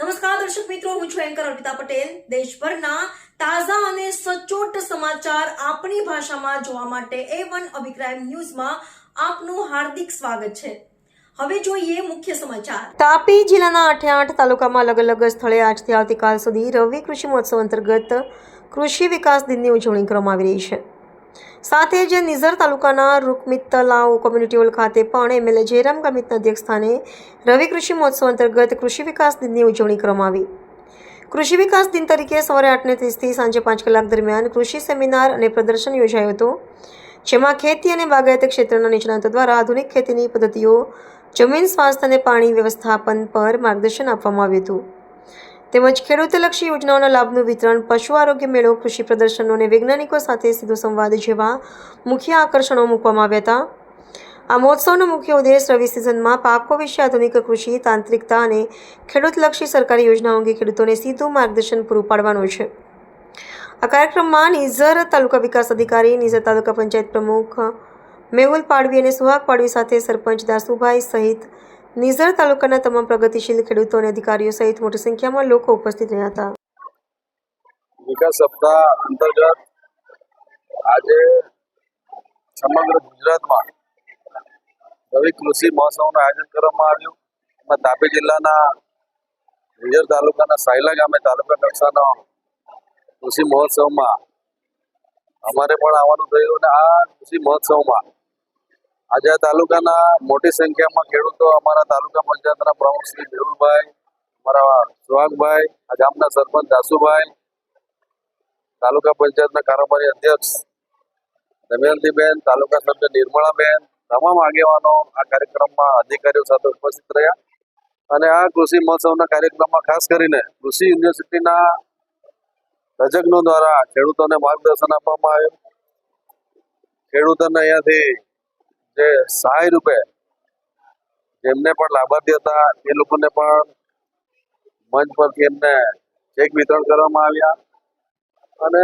નમસ્કાર, દર્શક મિત્રો, હું છું એન્કર અર્પિતા પટેલ. દેશભરના તાજા અને સચોટ સમાચાર આપણી ભાષામાં જોવા માટે એ વન અભિક્રાઇમ ન્યૂઝમાં આપનું હાર્દિક સ્વાગત છે. હવે જોઈએ મુખ્ય સમાચાર. તાપી જિલ્લાના આઠે આઠ તાલુકામાં અલગ અલગ સ્થળે આજથી આવતીકાલ સુધી રવિ કૃષિ મહોત્સવ અંતર્ગત કૃષિ વિકાસ દિનની ઉજવણી કરવામાં આવી રહી છે. સાથે જ નિઝર તાલુકાના રૂકમિત્તલાવ કોમ્યુનિટી હોલ ખાતે પણ એમએલએ જયરામ ગામિતના અધ્યક્ષસ્થાને રવિ કૃષિ મહોત્સવ અંતર્ગત કૃષિ વિકાસ દિનની ઉજવણી કરવામાં કૃષિ વિકાસ દિન તરીકે સવારે આઠને ત્રીસથી સાંજે પાંચ કલાક દરમિયાન કૃષિ સેમિનાર અને પ્રદર્શન યોજાયું હતું, જેમાં ખેતી અને બાગાયત ક્ષેત્રના નિષ્ણાતો દ્વારા આધુનિક ખેતીની પદ્ધતિઓ, જમીન સ્વાસ્થ્ય અને પાણી વ્યવસ્થાપન પર માર્ગદર્શન આપવામાં આવ્યું હતું. તેમજ ખેડૂતલક્ષી યોજનાઓના લાભનું વિતરણ, પશુ આરોગ્ય મેળો, કૃષિ પ્રદર્શનો અને વૈજ્ઞાનિકો સાથે સીધો સંવાદ જેવા મુખ્ય આકર્ષણો મૂકવામાં આવ્યા હતા. આ મહોત્સવનો મુખ્ય ઉદ્દેશ રવિ સિઝનમાં પાકો વિશે આધુનિક કૃષિ, તાંત્રિકતા અને ખેડૂતલક્ષી સરકારી યોજનાઓ અંગે ખેડૂતોને સીધું માર્ગદર્શન પૂરું પાડવાનું છે. આ કાર્યક્રમમાં નિઝર તાલુકા વિકાસ અધિકારી, નિઝર તાલુકા પંચાયત પ્રમુખ મેહુલ પાડવી અને સુહાગ પાડવી સાથે સરપંચ દાસુભાઈ સહિત નિઝર તાલુકાના તમામ પ્રગતિશીલ ખેડૂતો અને અધિકારીઓ સહિત મોટી સંખ્યામાં લોકો ઉપસ્થિત રહ્યા હતા. વિકાસ સપ્તાહ અંતર્ગત આજે સમગ્ર ગુજરાતમાં નવી કૃષિ મહોત્સવનું આયોજન કરવામાં આવ્યું. એમાં તાપી જિલ્લાના નિઝર તાલુકાના સાયલા ગામે તાલુકા કક્ષાનો કૃષિ મહોત્સવમાં અમારે પણ આવવાનું થયું અને આ કૃષિ મહોત્સવમાં આજે તાલુકાના મોટી સંખ્યામાં ખેડૂતો અમારા તાલુકા પંચાયતના પ્રમુખ શ્રી મેહુલભાઈ અમારા સુહાગભાઈ, આ ગામના સરપંચ દાસુભાઈ, તાલુકા પંચાયતના કારોબારી અધ્યક્ષ દમયંતીબેન, તાલુકા સભ્ય નિર્મળાબેન, તમામ આગેવાનો આ કાર્યક્રમમાં અધિકારીઓ સાથે ઉપસ્થિત રહ્યા. અને આ કૃષિ મહોત્સવના કાર્યક્રમમાં ખાસ કરીને કૃષિ યુનિવર્સિટીના તજજ્ઞો દ્વારા ખેડૂતોને માર્ગદર્શન આપવામાં આવ્યું. ખેડૂતોને અહીંયાથી જે સહાય રૂપે જેમને પણ લાભાર્થી હતા. એ લોકોને પણ મંચ પરથી એમને ચેક વિતરણ કરવામાં આવ્યા. અને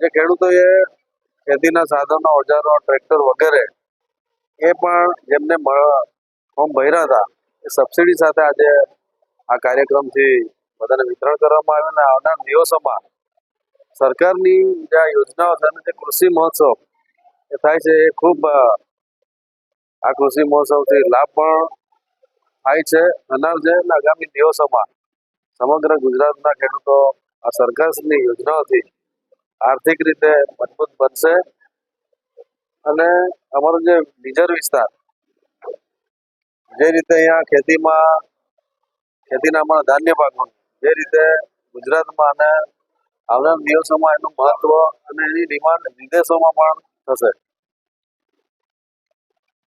જે ખેડૂતોએ ખેતીના સાધનો, ઓજારો ટ્રેક્ટર વગેરે એ પણ જેમને ફોર્મ ભર્યા હતા. એ સબસિડી સાથે આજે આ કાર્યક્રમથી બધાને વિતરણ કરવામાં આવ્યું અને આવનાર દિવસોમાં સરકારની જે આ યોજનાઓ છે જે કૃષિ મહોત્સવ એ થાય છે એ ખૂબ આ કૃષિ મહોત્સવથી લાભ પણ થાય છે. થનાર અને આગામી દિવસોમાં સમગ્ર ગુજરાતના ખેડૂતો આ સરકારની યોજનાઓથી આર્થિક રીતે મજબૂત બનશે અને અમારો જે નિજર વિસ્તાર જે રીતે અહીંયા ખેતીમાં ખેતીના અમારા ધાન્ય પાકો જે રીતે ગુજરાતમાં અને આવનાર દિવસોમાં એનું મહત્વ અને એની ડિમાન્ડ વિદેશોમાં પણ થશે.